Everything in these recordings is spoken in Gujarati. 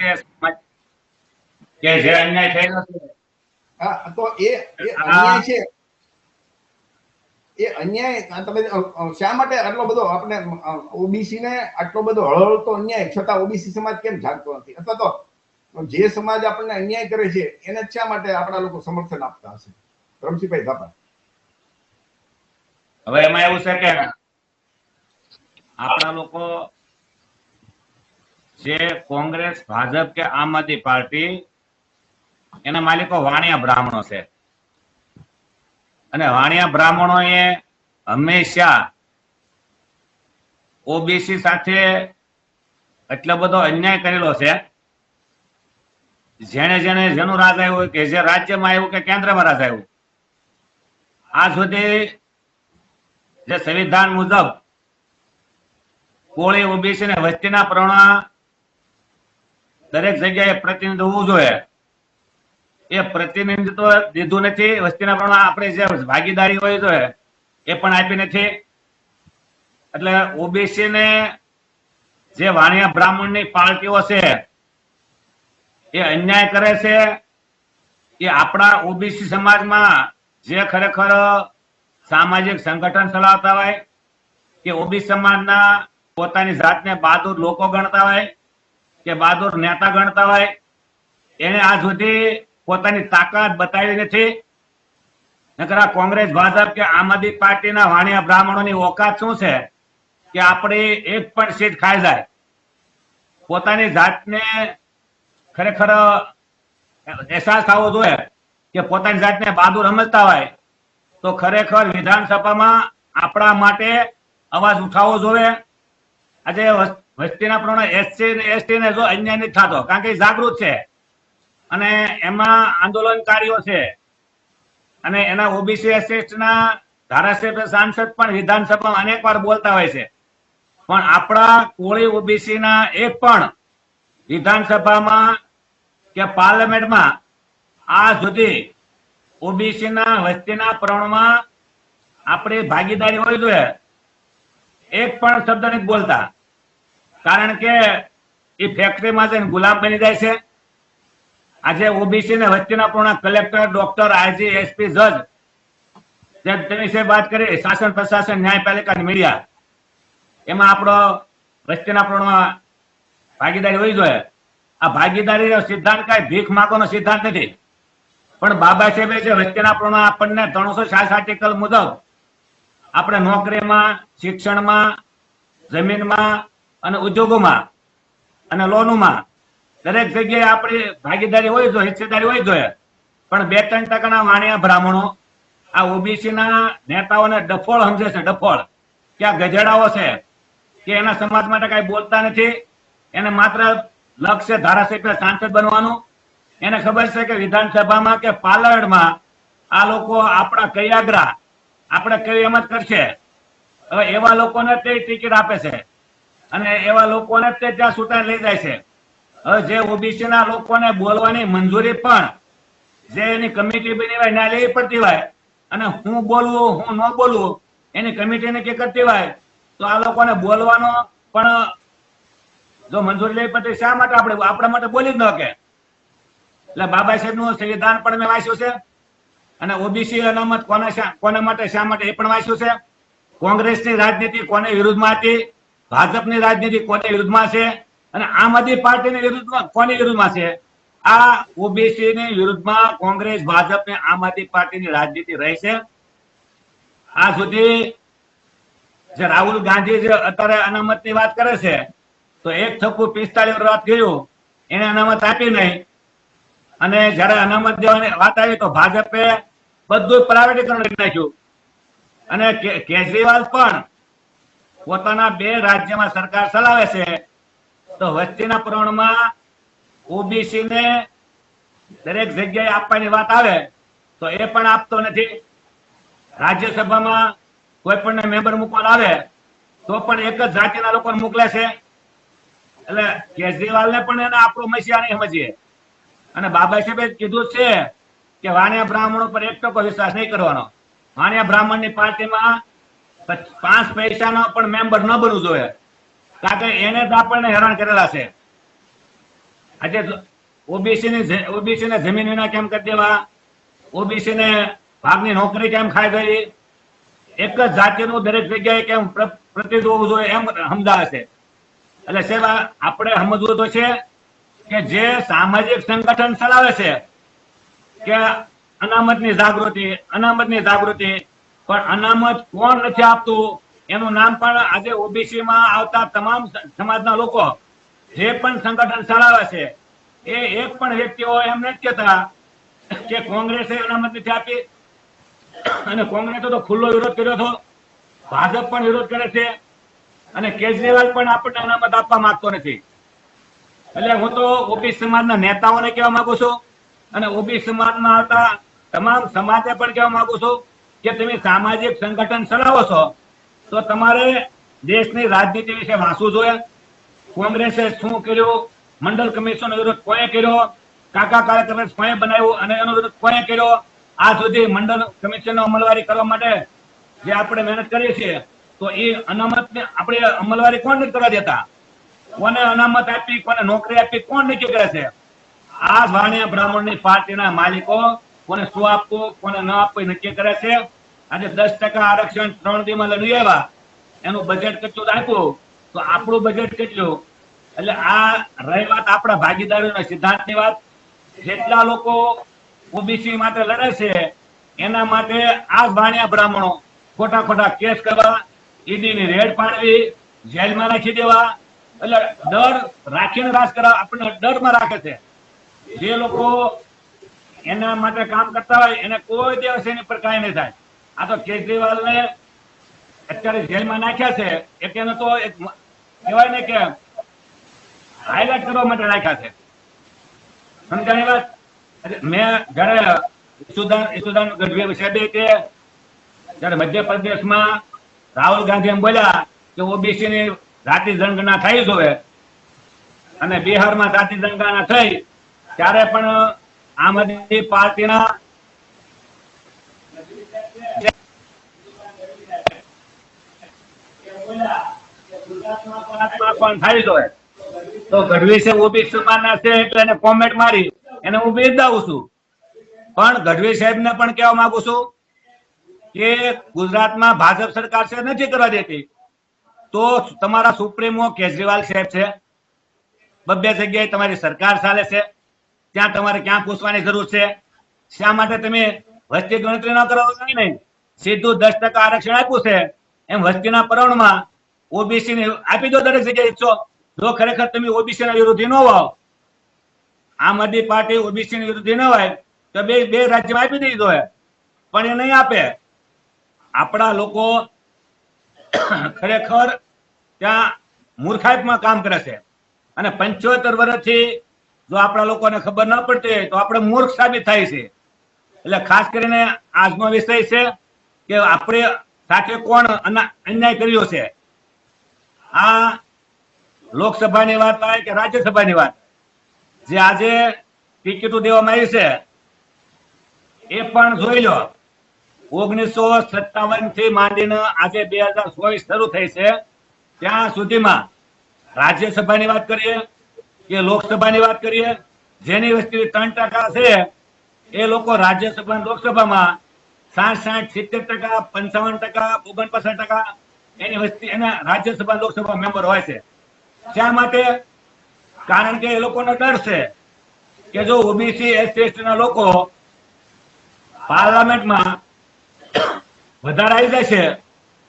રીતે કે જે અન્યાય થયેલો છે. હા તો એ એ. અન્યાય છે. એ અન્યાય તમે શા માટે આટલો બધો આપણે ઓબીસી ને આટલો બધો હળહળતો અન્યાય છતાં ઓબીસી સમાજ કેમ જાગતો નથી? અથવા તો જે સમાજ આપણને અન્યાય કરે છે એને શા માટે આપણા લોકો સમર્થન આપતા હશે? રમશીભાઈ ધાપા. હવે એમાં એવું છે કે આપણા લોકો જે કોંગ્રેસ, ભાજપ કે આમ આદમી પાર્ટી, એના માલિકો વાણિયા બ્રાહ્મણો છે. અને વાણિયા બ્રાહ્મણો એ હંમેશા ઓબીસી સાથે એટલો બધો અન્યાય કરેલો છે. જેને જેને જેનું રાજ આવ્યું કે જે રાજ્યમાં આવ્યું કે કેન્દ્રમાં રાજ આવ્યું આ સુધી જે સંવિધાન મુજબ કોળી, ઓબીસી ને વસ્તીના પ્રમાણ દરેક જગ્યાએ પ્રતિનિધિ હોવું જોઈએ. એ પ્રતિનિધિત્વ દીધું નથી, વસ્તીના પ્રમાણ આપણે જે ભાગીદારી હોય જોઈએ એ પણ આપી નથી. એટલે ઓબીસી ને જે વાણિયા બ્રાહ્મણની પાર્ટીઓ છે, એ અન્યાય કરે છે. એ આપણા ઓબીસી સમાજમાં જે ખરેખર સામાજિક સંગઠન ચલાવતા હોય કે ઓબીસી સમાજના પોતાની જાતને બહાદુર લોકો ગણતા હોય કે બહાદુર નેતા ગણતા હોય, એને આજ સુધી પોતાની તાકાત બતાવી નથી. નકર કોંગ્રેસ, ભાજપ કે આમ આદમી પાર્ટીના વાણિયા બ્રાહ્મણોની ઓકાત શું છે? કે આપણે એક પણ સીટ ખાઈ જાય. પોતાની જાતને ખરેખર અહેસાસ થવો જોઈએ કે પોતાની જાતને બહાદુર સમજતા હોય. તો ખરેખર વિધાનસભામાં આપણા માટે અવાજ ઉઠાવવો જોઈએ. આજે વસ્તીના પ્રમાણે એસસી ને એસટી ને જો અન્યાય નથી થતો, કારણ કે જાગૃત છે. અને એમાં આંદોલનકારીઓ છે. અને એના ઓબીસી એસસી ધારાસભ્ય, સાંસદ પણ વિધાનસભામાં અનેક વાર બોલતા હોય છે. પણ આપણા કોળી ઓબીસી ના એક પણ વિધાનસભામાં કે પાર્લામેન્ટમાં આ સુધી ઓબીસી ના વસ્તીના પ્રમાણમાં આપણી ભાગીદારી હોવી જોઈએ. એક પણ શબ્દ નથી બોલતા. કારણ કે એ ફેક્ટરીમાં જઈને ગુલામ બની જાય છે. આજે ઓબીસી ને વચ્ચેના પૂર્ણ કલેક્ટર ડોક્ટર આરજી એસપી જજ જે વિશે વાત કરી, શાસન, પ્રશાસન, ન્યાયપાલિકા અને મીડિયા એમાં આપણો વચ્ચેના પૂર્ણ ભાગીદારી હોવી જોઈએ. આ ભાગીદારીનો સિદ્ધાંત કઈ ભીખ માગવાનો સિદ્ધાંત નથી. પણ બાબા સાહેબે જે વચ્ચેના પ્રમાણ આપણને ત્રણસો સાઠ આર્ટિકલ મુજબ આપણે નોકરીમાં, શિક્ષણમાં, જમીનમાં અને ઉદ્યોગોમાં અને લોનોમાં દરેક જગ્યાએ આપણી ભાગીદારી હોય જોઈએ, હિસ્સેદારી હોય જોઈએ. પણ બે ત્રણ ટકાના વાણિયા બ્રાહ્મણો આ ઓબીસી ના નેતાઓને ડફોળ સમજે છે, ડફોળ. કે આ ગજેડાઓ છે, કે એના સમાજ માટે કઈ બોલતા નથી. એને માત્ર લક્ષ્ય ધારાસભ્ય સાંસદ બનવાનું. એને ખબર છે કે વિધાનસભામાં કે પાલડમાં આ લોકો આપણા કઈ આગ્રહ આપણે કઈ એમ જ કરશે? હવે એવા લોકોને તે ટિકિટ આપે છે. અને એવા લોકોને તે ત્યાં સુતા લઈ જાય છે. હવે જે ઓબીસી ના લોકોને બોલવાની મંજૂરી પણ જે એની કમિટી બની હોય ના લેવી પડતી હોય અને હું બોલવું, હું ન બોલવું, એની કમિટી કે કરતી હોય, તો આ લોકોને બોલવાનો પણ જો મંજૂરી લેવી પડતી શા માટે આપણે, આપણા માટે બોલી જ ન કે એટલે બાબા સાહેબનું સંવિધાન પણ મેં વાંચ્યું છે. અને ઓબીસી અનામત કોના કોના માટે, શા માટે એ પણ વાંચ્યું છે? કોંગ્રેસની રાજનીતિ કોને વિરુદ્ધમાં હતી? ભાજપની રાજનીતિ કોને વિરુદ્ધમાં છે? અને આમ આદમી પાર્ટીની વિરુદ્ધમાં કોની વિરુદ્ધમાં છે? આ ઓબીસીની વિરુદ્ધમાં કોંગ્રેસ, ભાજપ ને આમ આદમી પાર્ટીની રાજનીતિ રહી છે. આ સુધી જે રાહુલ ગાંધી જે અત્યારે અનામતની વાત કરે છે, તો એક થપ્પુ પિસ્તાલીસ વર્ષ વાત કર્યું. એને અનામત આપી નહીં. અને જયારે અનામત દેવાની વાત આવી તો ભાજપે બધું પ્રાઇવેટીકરણ કરી નાખ્યું. અને કેજરીવાલ પણ પોતાના બે રાજ્યમાં સરકાર ચલાવે છે. તો વસ્તીના પ્રમાણમાં ઓબીસી ને દરેક જગ્યાએ આપવાની વાત આવે, તો એ પણ આપતો નથી. રાજ્યસભામાં કોઈ પણ મેમ્બર મૂકવા આવે, તો પણ એક જ જાતિના લોકો મોકલે છે. એટલે કેજરીવાલને પણ એને આપણો મસીહા નહીં સમજીએ. અને બાબા સાહેબે કીધું છે કે વાણિયા બ્રાહ્મણો પર એક ટકો વિશ્વાસ નહીં કરવાનો. વાણિયા બ્રાહ્મણની પાર્ટીમાં પચ- પૈસાનો પણ મેમ્બર ન બનવું જોઈએ. કારણ કે એને જ આપણને હેરાન કરેલા છે. આજે ઓબીસી ની ઓબીસી ને જમીન વિના કેમ કરી દેવા? ઓબીસી ને ભાગની નોકરી કેમ ખાઈ ગઈ? એક જ જાતિનું દરેક જગ્યાએ કેમ પ્ર- પ્રતિનિધિ હોવું જોઈએ એમ સમજાવે છે. એટલે સાહેબ આપણે સમજવું તો છે કે જે સામાજિક સંગઠન ચલાવે છે કે અનામતની જાગૃતિ અનામતની જાગૃતિ, પણ અનામત કોણ નથી આપતું? એનું નામ પણ આજે ઓબીસી માં આવતા તમામ સમાજના લોકો, જે પણ સંગઠન ચલાવે છે, એ એક પણ વ્યક્તિઓ એમ નથી કહેતા કે કોંગ્રેસે અનામત નથી આપી. અને કોંગ્રેસે તો ખુલ્લો વિરોધ કર્યો હતો. ભાજપ પણ વિરોધ કરે છે. અને કેજરીવાલ પણ આપણને અનામત આપવા માંગતો નથી. એટલે હું તો ઓબીસી સમાજના નેતાઓને કહેવા માંગુ છું. અને ઓબીસી સમાજમાં આવતા તમામ સમાજે પણ કહેવા માંગુ છું કે તમે સામાજિક સંગઠન ચલાવો છો, તો તમારે દેશની રાજનીતિ વિશે વાંચવું જોઈએ. કોંગ્રેસે શું કર્યું? મંડળ કમિશન વિરોધ કોણે કર્યો? કાકા કાર્યક્રમે કોણે બનાવ્યું? અને એનો વિરોધ કોણે કર્યો? આ સુધી મંડળ કમિશનનો અમલવારી કરવા માટે જે આપણે મહેનત કરીએ છીએ, તો એ અનામત આપણે અમલવારી કોણ નથી કરવા દેતા? કોને અનામત આપી, કોને નોકરી આપી, કોણ નક્કી કરે છે? આ વાણિયા બ્રાહ્મણની પાર્ટીના માલિકો કોને શું આપવું, કોને ન આપવું નક્કી કરે છે. આજે દસ ટકા આરક્ષણ ત્રણ દીમાં લડી આવ્યા એનું બજેટ કેટલું આપ્યું તો આપણું બજેટ કેટલું? એટલે આ રહી વાત આપણા ભાગીદારીના સિદ્ધાંતની વાત. જેટલા લોકો ઓબીસી માટે લડે છે, એના માટે આ વાણિયા બ્રાહ્મણો ખોટા ખોટા કેસ કરવા, ઈડીની રેડ પાડવી, જેલમાં રાખી દેવા. એટલે ડર રાખીને રાજ કરવા આપણને ડરમાં રાખે છે. જે લોકો એના માટે કામ કરતા હોય, એને કોઈ દિવસ એની પર કાંઈ નહીં થાય. આ તો કેજરીવાલને અત્યારે જેલમાં નાખ્યા છે એટલે તો એક કહેવાય ને કે હાઇલાઇટ કરવા માટે રાખ્યા છે. સમજાણી વાત? મેં જયારે સુદાન સુદાન ગઢવી સાહેબે કે જ્યારે મધ્યપ્રદેશમાં રાહુલ ગાંધી એમ બોલ્યા કે ઓબીસી ની જાતિ જનગણના થઈ જોવે અને બિહારમાં જાતિ જનગણના થઈ ત્યારે પણ આમ આદમી પાર્ટીના પણ થઈ જોવે તો છું પણ ગઢવી સાહેબને પણ કહેવા માંગુ છું કે ગુજરાતમાં ભાજપ સરકાર છે, નથી કરવા દેતી. તો તમારા સુપ્રીમો કેજરીવાલ સાહેબ છે. બબ્બે જગ્યાએ તમારી સરકાર ચાલે છે. ત્યાં તમારે ક્યાં પૂછવાની જરૂર છે? શા માટે તમે વસ્તી ગણતરી ન કરો કઈ નહીં? સીધું દસ ટકા આરક્ષણ આપ્યું છે. એમ વસ્તીના પરવણમાં ઓબીસી ને આપી દો દરેક જગ્યાએ ઈચ્છો. જો ખરેખર તમે ઓબીસી ના વિરોધી ન હોવ, આમ આદમી પાર્ટી ઓબીસી ની વિરોધી ન હોય, તો બે બે રાજ્યમાં આપી દીધો હોય પણ એ નહીં આપે. આપણા લોકો ખરેખર ત્યાં મૂર્ખાઈપમાં કામ કરે છે. અને પંચોતેર વર્ષથી જો આપણા લોકોને ખબર ન પડતી હોય તો આપણે મૂર્ખ સાબિત થાય છે. એટલે ખાસ કરીને આજનો વિષય છે કે આપણે સાથે કોણ અન્યાય કર્યો છે? આ લોકસભાની વાત હોય કે રાજ્યસભાની વાત જે આજે ટિકિટો દેવામાં આવી છે, એ પણ જોઈ લો. ઓગણીસો સત્તાવનથી માંડીને આજે બે હજાર ચોવીસ શરૂ થઈ છે. ત્યાં સુધીમાં રાજ્યસભાની વાત કરીએ કે લોકસભાની વાત કરીએ, જેની વસ્તી ત્રણ ટકા છે, એ લોકો રાજ્યસભા લોકસભામાં સાઠ સાઠ સિત્તેર ટકા, પંચાવન ટકા, ઓગણપચાસ ટકા એની વસ્તી એના રાજ્યસભા, લોકસભા મેમ્બર હોય છે. શા માટે? કારણ કે એ લોકોનો ડર છે કે જો ઓબીસી, એસસી એસટી ના લોકો પાર્લામેન્ટમાં વધારે આવી છે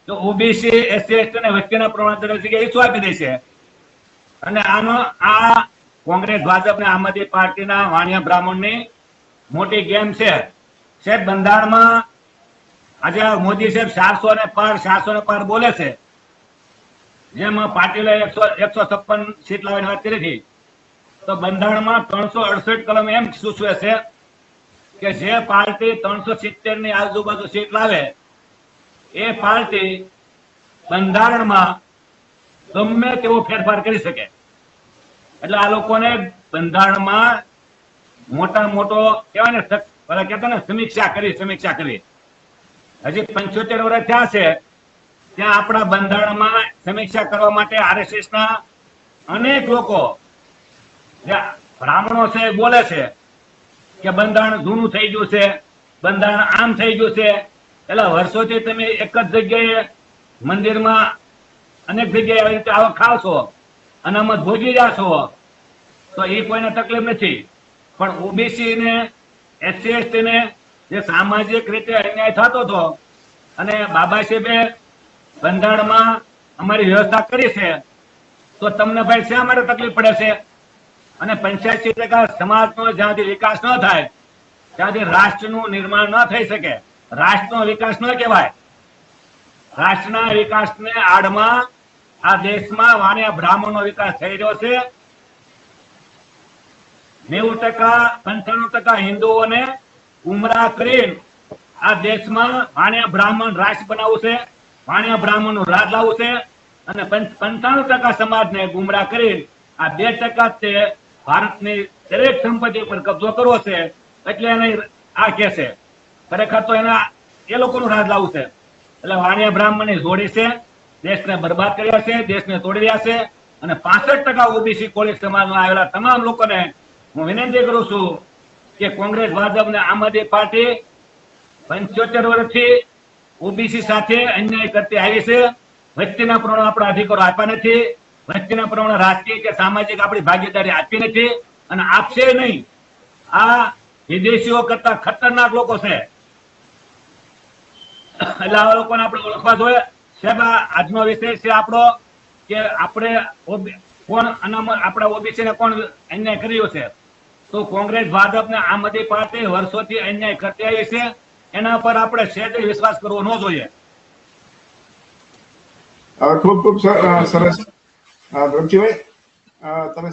તો ઓબીસી, એસસી એસટી અને વસ્તીના પ્રમાણ તરફ જગ્યાએ ઈચ્છો આપી દેશે. અને આમાં આ કોંગ્રેસ, ભાજપ ને આમ આદમી પાર્ટીના વાણિયા બ્રાહ્મણની મોટી ગેમ છે. સાહેબ, બંધારણમાં આજે મોદી સાહેબ ચારસો ને પાર, ચારસો ને પાર બોલે છે. જેમાં પાટીલે એકસો એકસો છપ્પન સીટ લાવીને વાત કરી હતી, તો બંધારણમાં ત્રણસો અડસઠ કલમ એમ સૂચવે છે કે જે પાર્ટી ત્રણસો સિત્તેરની આજુબાજુ સીટ લાવે, એ પાર્ટી બંધારણમાં ગમે તેવો ફેરફાર કરી શકે. એટલે આ લોકોને બંધારણમાં મોટા મોટો કહેવાય ને પેલા કહેતા ને સમીક્ષા કરી સમીક્ષા કરી. હજી પંચોતેર વર્ષ થયા છે, ત્યાં આપણા બંધારણમાં સમીક્ષા કરવા માટે આરએસએસ ના અનેક લોકો બ્રાહ્મણો છે, બોલે છે કે બંધારણ જૂનું થઈ ગયું છે, બંધારણ આમ થઈ ગયું છે. એટલે વર્ષોથી તમે એક જ જગ્યાએ મંદિરમાં અનેક જગ્યાએ આવી રીતે આવક ખાવ છો અનામત ભોગી રહ્યા છો તો એ કોઈને તકલીફ નથી. પણ ઓબીસી ને એસસી એસટી ને જે સામાજિક રીતે અન્યાય થતો હતો અને બાબા સાહેબે બંધારણમાં અમારી વ્યવસ્થા કરી છે, તો તમને ભાઈ શા માટે તકલીફ પડે છે? અને પંચ્યાસી ટકા સમાજનો જ્યાંથી વિકાસ ન થાય, ત્યાંથી રાષ્ટ્રનું નિર્માણ ન થઈ શકે. રાષ્ટ્રનો વિકાસ ન કહેવાય. રાષ્ટ્રના વિકાસને આડમાં આ દેશમાં વાણિયા બ્રાહ્મણનો વિકાસ થઈ રહ્યો છે. નેવું ટકા, પંચાણું ટકા હિન્દુઓને ઉમરા કરીને આ દેશમાં વાણિયા બ્રાહ્મણ રાષ્ટ્ર બનાવવું છે, વાણિયા બ્રાહ્મણનું રાજ લાવવું છે અને પંચાણું ટકા સમાજને ગુમરાહ કરી આ બે ટકા તે ભારતની દરેક સંપત્તિ પર કબજો કરવો છે એટલે એને આ કે છે. ખરેખર તો એના, એ લોકોનું રાજ લાવવું છે. એટલે વાણિયા બ્રાહ્મણની જોડી છે. દેશને બરબાદ કર્યા છે, દેશને તોડી રહ્યા છે અને પાસઠ ટકા ઓબીસી કોળી સમાજમાં આવેલા તમામ લોકોને હું વિનંતી કરું છું કે કોંગ્રેસ, ભાજપ ને આમ આદમી પાર્ટી પંચોતેર વર્ષથી ઓબીસી સાથે અન્યાય કરતી આવી છે. વસ્તીના પ્રમાણે આપણા અધિકારો આપ્યા નથી. વસ્તીના પ્રમાણે રાજકીય કે સામાજિક આપણી ભાગીદારી આપી નથી અને આપશે નહીં. આ વિદેશીઓ કરતા ખતરનાક લોકો છે. એટલે આ લોકોને આપણે ઓળખવા જોઈએ. સાહેબ આજનો વિષય છે આપણો કે આપણે કોણ અનામત આપણા ઓબીસી ને કોણ અન્યાય કર્યો છે? તો કોંગ્રેસ ભાજપ ને આમ આદમી પાર્ટી વર્ષોથી અન્યાય કરતી આવી છે. એના પર આપણે સહેજ વિશ્વાસ કરવો ન જોઈએ. ખૂબ ખૂબ સરસ. અ, તમે